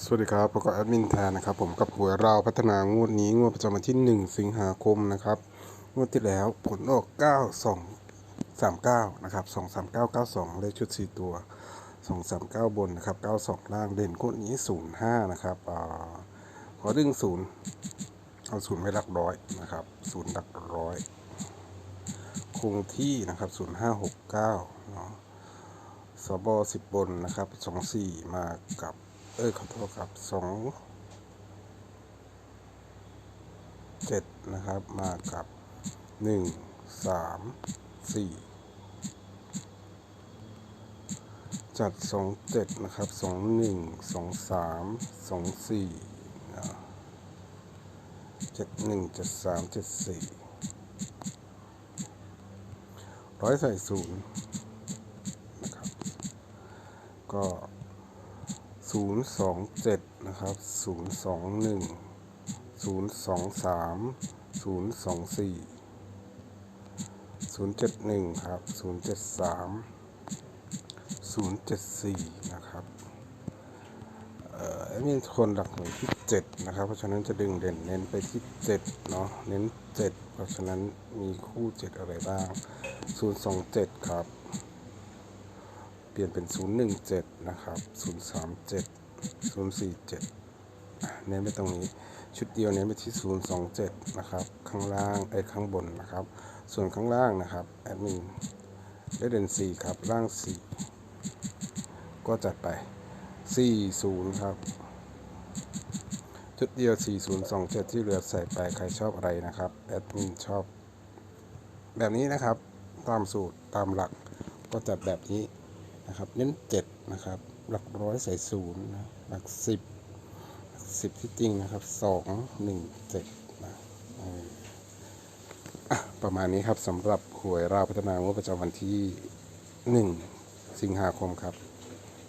สวัสดีครับผมก็แอดมินแทนนะครับผมกับหวยเราพัฒนางวดนี้งวดประจำวันที่ 1 สิงหาคมนะครับงวดที่แล้วผลออก 9239นะครับ23992 เลขชุด 4 ตัว 239 บนนะครับ92 ล่างเด่นงวดนี้ 05 นะครับอ่าขอดึง 0 เอา 0 ไว้หลักร้อยนะครับ0หลักร้อยคงที่นะครับ 0569เนาะสบสิบบนนะครับสองสี่มากับ เอ้ยขอโทษครับสองเจ็ดนะครับ มากับหนึ่งสามสี่จัดสองเจ็ดนะครับสองหนึ่งสองสามสองสี่เจ็ดหนึ่งเจ็ดสามเจ็ดสี่ร้อยใส่ศูนย์นะครับ ก็ 027นะครับ021 023 024 071ครับ073 074นะครับเอ่อมีคนหลักหน่วยที่7นะครับ เพราะฉะนั้นจะดึงเด่นเน้นไปที่7เนาะเน้น7เพราะฉะนั้นมีคู่7อะไรบ้าง027ครับ เปลี่ยนเป็น 017 นะครับ 037 047อะเน้นไปตรงนี้ ชุดเดียวเน้นไปที่ 027 นะครับ ข้างล่างไอ้ข้างบนนะครับ ส่วนข้างล่างนะครับ แอดมินได้เด่น4ครับ ล่าง 4 ก็จัดไป 40 ครับ ชุดเดียว 4027 ที่เหลือใส่ไป ใครชอบอะไรนะครับ แอดมินชอบ แบบนี้นะครับ ตามสูตรตามหลักก็จัดแบบนี้ นะครับ เน้นเจ็ดนะครับ หลักร้อยใส่ศูนย์นะหลักสิบหลักสิบที่จริงนะครับสองหนึ่งเจ็ดนะประมาณนี้ครับสำหรับหวยราวพัฒนางวดประจำวันที่หนึ่งสิงหาคมครับ